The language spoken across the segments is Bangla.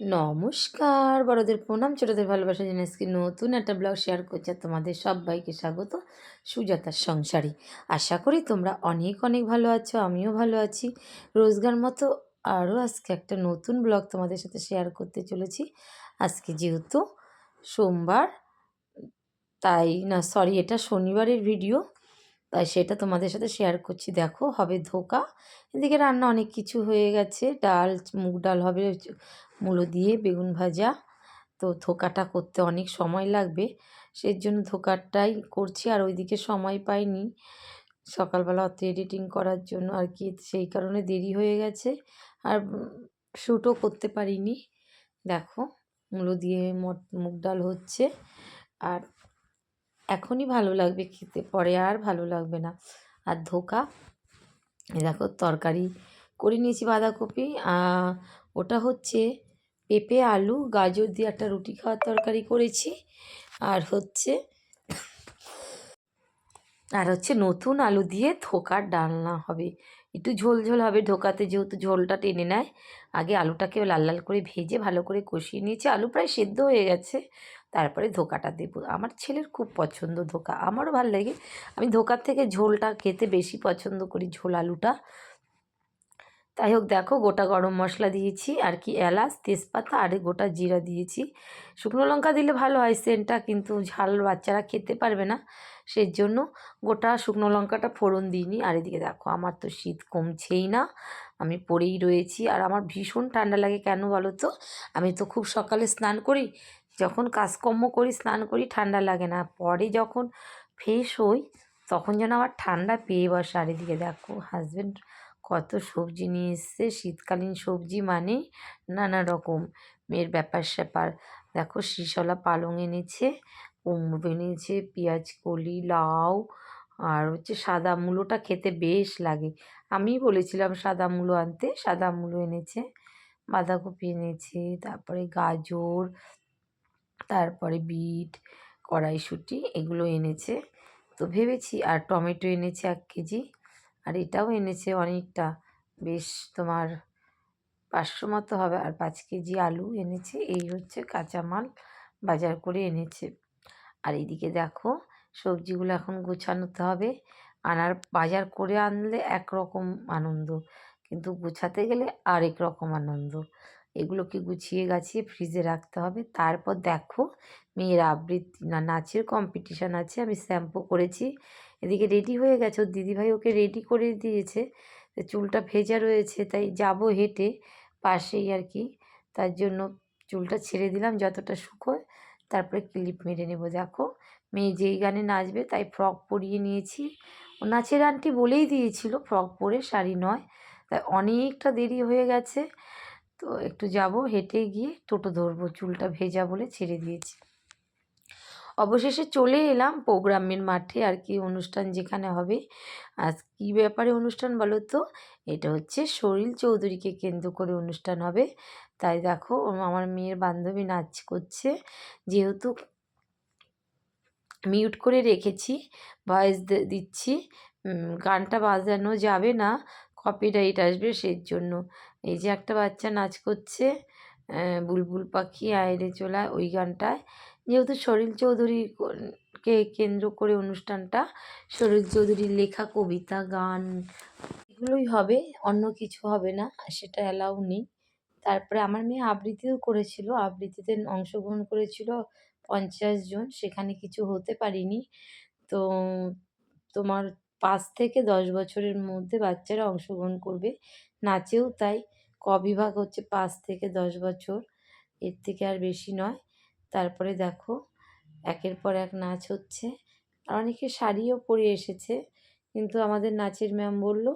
নমস্কার, বড়দের প্রণাম, ছোটদের ভালোবাসা জিনিস কি নতুন একটা ব্লগ শেয়ার করছে তোমাদের সবাইকে স্বাগত সুজাতার সংসারে। আশা করি তোমরা অনেক অনেক ভালো আছো, আমিও ভালো আছি। রোজগার মতো আরও আজকে একটা নতুন ব্লগ তোমাদের সাথে শেয়ার করতে চলেছি। আজকে যেহেতু সোমবার, তাই না সরি এটা শনিবারের ভিডিও তাই সেটা তোমাদের সাথে শেয়ার করছি। দেখো, হবে ধোকা, এদিকে রান্না অনেক কিছু হয়ে গেছে, ডাল, মুগ ডাল হবে মূলো দিয়ে বেগুন ভাজা। তো ধোকাটা করতে অনেক সময় লাগবে। সেই জন্য ধোকাটাই করছি আর ওইদিকে সময় পাইনি। সকালবেলা অত এডিটিং করার জন্য আর কি, সেই কারণে দেরি হয়ে গেছে। আর শ্যুটও করতে পারিনি। দেখো, মূলো দিয়ে মুগ ডাল হচ্ছে। আর এখনই ভালো লাগবে খেতে, পরে আর ভালো লাগবে না। আর ধোকা দেখো তরকারি করে নিয়েছি বাঁধাকপি। ওটা হচ্ছে পেঁপে, আলু, গাজর দিয়ে একটা রুটি খাওয়ার তরকারি করেছি। আর হচ্ছে আর হচ্ছে নতুন আলু দিয়ে ধোকার ডালনা হবে। একটু ঝোল ঝোল হবে ঢোকাতে যেহেতু ঝোলটা টেনে নেয়। আগে আলুটাকে লাল লাল করে ভেজে ভালো করে কষিয়ে নিয়েছি। আলু প্রায় সেদ্ধ হয়ে গেছে। তারপরে ধোকাটা দেবো। আমার ছেলের খুব পছন্দ ধোকা। আমারও ভালো লাগে। আমি ধোকার থেকে ঝোলটা খেতে বেশি পছন্দ করি, ঝোল আলুটা। তাই হোক দেখো গোটা গরম মশলা দিয়েছি, আর কি এলাচ, তেজপাতা, আর গোটা জিরা দিয়েছি। শুকনো লঙ্কা দিলে ভালো হয় সেন্টটা, কিন্তু ঝাল বাচ্চারা খেতে পারবে না। সেই জন্য গোটা শুকনো লঙ্কাটা ফোড়ন দিইনি। আর এদিকে দেখো, আমার তো শীত কমছেই না, আমি পরেই রয়েছি। আর আমার ভীষণ ঠান্ডা লাগে কেন বলো তো? আমি তো খুব সকালে স্নান করি, যখন কাজকর্ম করি, স্নান করি, ঠান্ডা লাগে না। পরে যখন ফ্রেশ হই, তখন যেন আমার ঠান্ডা পেয়ে বসে। আর এদিকে দেখো হাজব্যান্ড কত সবজি নিয়ে এসছে, শীতকালীন সবজি মানে নানা রকম। মেয়ের ব্যাপার স্যাপার। দেখো শিশলা পালং এনেছে, কুমড়ো এনেছে, পেঁয়াজ, কলি, লাউ আর হচ্ছে সাদা মূলোটা খেতে বেশ লাগে। আমি বলেছিলাম সাদা মূলো আনতে, সাদা মূলো এনেছে, বাঁধাকপি এনেছে, তারপরে গাজর, তারপরে বিট, কড়াইশুঁটি, এগুলো এনেছে। তো ভেবেছি আর টমেটো এনেছে এক কেজি। আর এটাও এনেছে অনেকটা। বেশ তোমার পাঁচশো মতো হবে। আর পাঁচ কেজি আলু এনেছে। এই হচ্ছে কাঁচামাল বাজার করে এনেছে। আর এদিকে দেখো, সবজিগুলো এখন গোছানোতে হবে। আনার বাজার করে আনলে একরকম আনন্দ। কিন্তু গোছাতে গেলে আরেক রকম আনন্দ। এগুলোকে গুছিয়ে গাছিয়ে ফ্রিজে রাখতে হবে। তারপর দেখো মেয়ের আবৃত্তি, না, নাচের কম্পিটিশান আছে, আমি শ্যাম্পু করেছি। এদিকে রেডি হয়ে গেছে, ওর দিদিভাই ওকে রেডি করে দিয়েছে। চুলটা ভেজা রয়েছে, তাই যাব হেঁটে পাশেই আর কি। তার জন্য চুলটা ছেড়ে দিলাম যতটা শুকোয়, তারপরে ক্লিপ মেরে নেব। দেখো মেয়ে যেই গানে নাচবে তাই ফ্রক পরিয়ে নিয়েছি। ও নাচের আন্টি বলেই দিয়েছিল ফ্রক পরে শাড়ি নয়। তাই অনেকটা দেরি হয়ে গেছে। তো একটু যাব, হেঁটে গিয়ে টোটো ধরবো, চুলটা ভেজা বলে ছেড়ে দিয়েছি। অবশেষে চলে এলাম প্রোগ্রামের মাঠে আর কি অনুষ্ঠান যেখানে হবে। আজ কী ব্যাপারে অনুষ্ঠান বলো তো? এটা হচ্ছে শরীর চৌধুরীকে কেন্দ্র করে অনুষ্ঠান হবে। তাই দেখো, আমার মেয়ের বান্ধবী নাচ করছে। যেহেতু মিউট করে রেখেছি, ভয়েস দিচ্ছি গানটা বাজানো যাবে না কপিরাইট আসবে সেই জন্য এই যে একটা বাচ্চা নাচ করছে বুলবুল পাখি আয়রে চলায় ওই গানটায়। যেহেতু সলিল চৌধুরীকে কেন্দ্র করে অনুষ্ঠানটা সলিল চৌধুরীর লেখা, কবিতা, গান, এগুলোই হবে, অন্য কিছু হবে না, সেটা অ্যালাউ নেই। তারপরে আমার মেয়ে আবৃত্তিও করেছিল, আবৃত্তিতে অংশগ্রহণ করেছিল পঞ্চাশ জন, সেখানে কিছু হতে পারিনি। তো তোমার পাঁচ থেকে দশ বছরের মধ্যে বাচ্চারা অংশগ্রহণ করবে, নাচেও তাই। ক বিভাগ হচ্ছে পাঁচ থেকে দশ বছর। এর থেকে আর বেশি নয়। তারপরে দেখো, একের পর এক নাচ হচ্ছে। আর অনেকে শাড়িও পরে এসেছে, কিন্তু আমাদের নাচের ম্যাম বলল,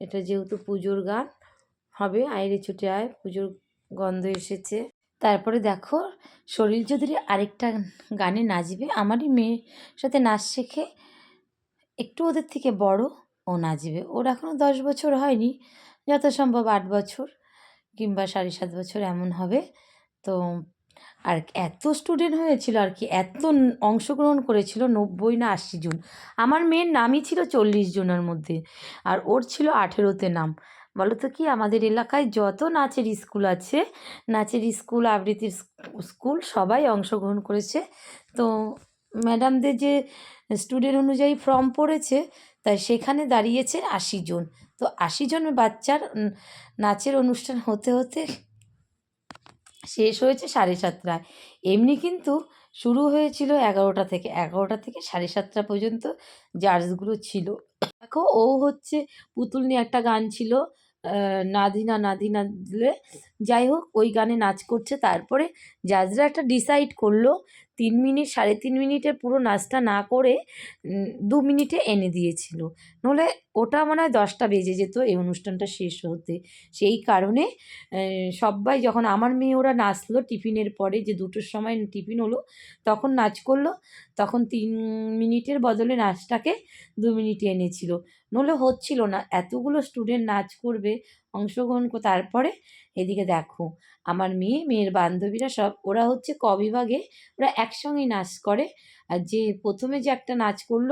এটা যেহেতু পুজোর গান, হবে, আইরে ছুটে আয়, পুজোর গন্ধ এসেছে। তারপরে দেখো শরীর চৌধুরী আরেকটা গানে নাচবে। আমারই মেয়ের সাথে নাচ শেখে, একটু ওদের থেকে বড়, ও নাচবে। ওর এখনও দশ বছর হয়নি, যথাসম্ভব আট বছর। কিংবা সাড়ে সাত বছর এমন হবে। তো আর এত স্টুডেন্ট হয়েছিল আর কি, এত অংশগ্রহণ করেছিল নব্বই না আশি জন। আমার মেয়ের নামই ছিল চল্লিশ জনের মধ্যে, আর ওর ছিল আঠেরোতে নাম। বলো তো কি, আমাদের এলাকায় যত নাচের স্কুল আছে, নাচের স্কুল আবৃত্তির স্কুল সবাই অংশগ্রহণ করেছে। তো ম্যাডামদের যে স্টুডেন্ট অনুযায়ী ফর্ম পড়েছে তাই সেখানে দাঁড়িয়েছে আশি জন। তো আশি জন বাচ্চার নাচের অনুষ্ঠান হতে হতে শেষ হয়েছে সাড়ে সাতটায়। এমনি কিন্তু শুরু হয়েছিল এগারোটা থেকে। এগারোটা থেকে সাড়ে সাতটা পর্যন্ত জার্জগুলো ছিল। দেখো, ও হচ্ছে পুতুল নিয়ে একটা গান ছিল নাধিনা নাধিনা দিলে যাই হোক, ওই গানে নাচ করছে। তারপরে জাজরা একটা ডিসাইড করল তিন মিনিট, সাড়ে তিন মিনিটে পুরো নাচটা না করে দু মিনিটে এনে দিয়েছিল। নলে ওটা মনে হয় দশটা বেজে যেত এই অনুষ্ঠানটা শেষ হতে। সেই কারণে সবাই যখন, আমার মেয়ে ওরা নাচলো টিফিনের পরে, যে দুটোর সময় টিফিন হলো, তখন নাচ করল। তখন তিন মিনিটের বদলে নাচটাকে দু মিনিটে এনেছিল। নলে হচ্ছিল না, এতগুলো স্টুডেন্ট নাচ করবে অংশগ্রহণ তারপরে এদিকে দেখো, আমার মেয়ে, মেয়ের বান্ধবীরা সব, ওরা হচ্ছে ক বিভাগে, ওরা একসঙ্গেই নাচ করে। আর যে প্রথমে যে একটা নাচ করল,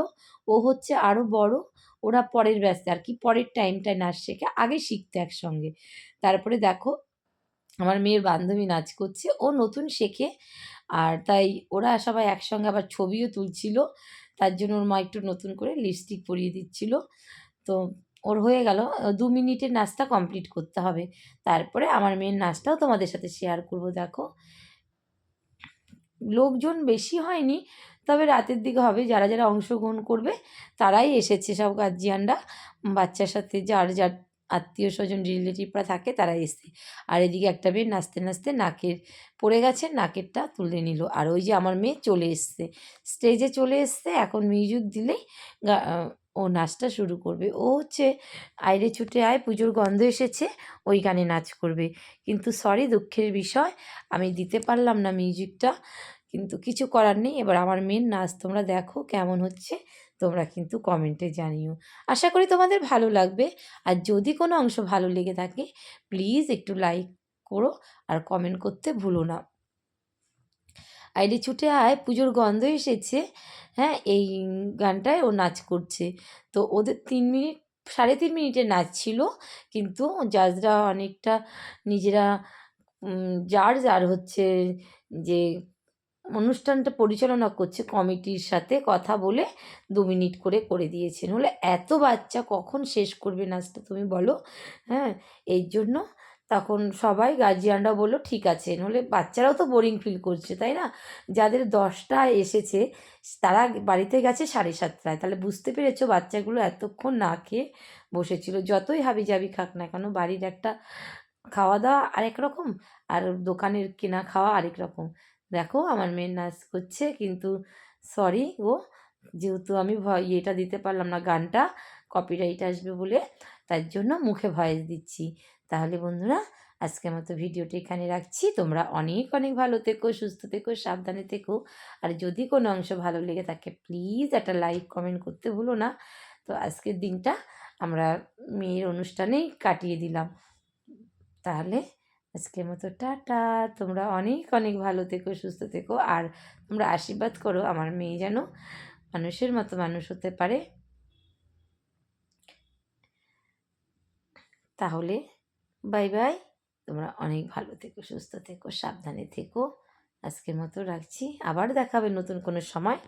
ও হচ্ছে আরও বড়, ওরা পরের ব্যস্ত আর কি পরের টাইমটায় নাচ শেখে আগে শিখতে একসঙ্গে। তারপরে দেখো, আমার মেয়ের বান্ধবী নাচ করছে, ও নতুন শেখে, আর তাই ওরা সবাই একসঙ্গে আবার ছবিও তুলছিল, তার জন্য ওর মা একটু নতুন করে লিপস্টিক পরিয়ে দিচ্ছিল। তো ওর হয়ে গেল। দু মিনিটের নাচটা কমপ্লিট করতে হবে। তারপরে আমার মেয়ের নাচটাও তোমাদের সাথে শেয়ার করব, দেখো। লোকজন বেশি হয়নি, তবে রাতের দিকে হবে। যারা যারা অংশগ্রহণ করবে, তারাই এসেছে সব গার্জিয়ানরা। বাচ্চার সাথে যার যার আত্মীয় স্বজন রিলেটিভরা থাকে তারা এসছে। আর এদিকে একটা মেয়ে নাচতে নাচতে নাকের, পড়ে গেছে, নাকেরটা তুলে নিল। আর ওই যে আমার মেয়ে চলে এসছে। স্টেজে চলে এসছে, এখন মিউজিক দিলেই ও নাচটা শুরু করবে। ও হচ্ছে আইরে ছুটে আয়, পুজোর গন্ধ এসেছে, ওই গানে নাচ করবে। কিন্তু সরি দুঃখের বিষয়, আমি দিতে পারলাম না মিউজিকটা কিন্তু কিছু করার নেই। এবার আমার মেন নাচ তোমরা দেখো কেমন হচ্ছে, তোমরা কিন্তু কমেন্টে জানিও। আশা করি তোমাদের ভালো লাগবে। আর যদি কোনো অংশ ভালো লেগে থাকে প্লিজ একটু লাইক করো আর কমেন্ট করতে ভুলো না। আইডি ছুটে আয়, পুজোর গন্ধ এসেছে। হ্যাঁ এই গানটায় ও নাচ করছে। তো ওদের তিন মিনিট, সাড়ে তিন মিনিটের নাচ ছিল কিন্তু জাজরা অনেকটা নিজেরা যার যার হচ্ছে যে অনুষ্ঠানটা পরিচালনা করছে কমিটির সাথে কথা বলে দু মিনিট করে করে দিয়েছেন। হলে এত বাচ্চা কখন শেষ করবে নাচটা তুমি বলো? হ্যাঁ এই জন্য তখন সবাই গার্জিয়ানরা বলল, ঠিক আছে। নলে বাচ্চারাও তো বোরিং ফিল করছে, তাই না? যাদের দশটায় এসেছে, তারা বাড়িতে গেছে সাড়ে সাতটায়। তাহলে বুঝতে পেরেছ বাচ্চাগুলো এতক্ষণ না খেয়ে বসেছিল। যতই হাবি জাবি খাক না কেন, বাড়ির একটা খাওয়া দাওয়া আরেক রকম, আর দোকানের কেনা খাওয়া আরেক রকম। দেখো, আমার মেয়ের নাচ করছে, কিন্তু সরি ও যেহেতু আমি ভয়, ইয়েটা দিতে পারলাম না, গানটা কপিরাইট আসবে বলে, তার জন্য মুখে ভয়েস দিচ্ছি। তাহলে বন্ধুরা, আজকের মতো ভিডিওটি এখানে রাখছি। তোমরা অনেক অনেক ভালো থেকো, সুস্থ থেকো, সাবধানে থেকো। আর যদি কোনো অংশ ভালো লেগে থাকে, প্লিজ একটা লাইক, কমেন্ট করতে ভুলো না। তো আজকের দিনটা আমরা মেয়ের অনুষ্ঠানেই কাটিয়ে দিলাম। তাহলে আজকের মতো টাটা। তোমরা অনেক অনেক ভালো থেকো, সুস্থ থেকো। আর তোমরা আশীর্বাদ করো আমার মেয়ে যেন মানুষের মতো মানুষ হতে পারে। তাহলে বাই বাই। তোমরা অনেক ভালো থেকো, সুস্থ থেকো, সাবধানে থেকো। আজকের মতো রাখছি। আবার দেখাবে নতুন কোনো সময়।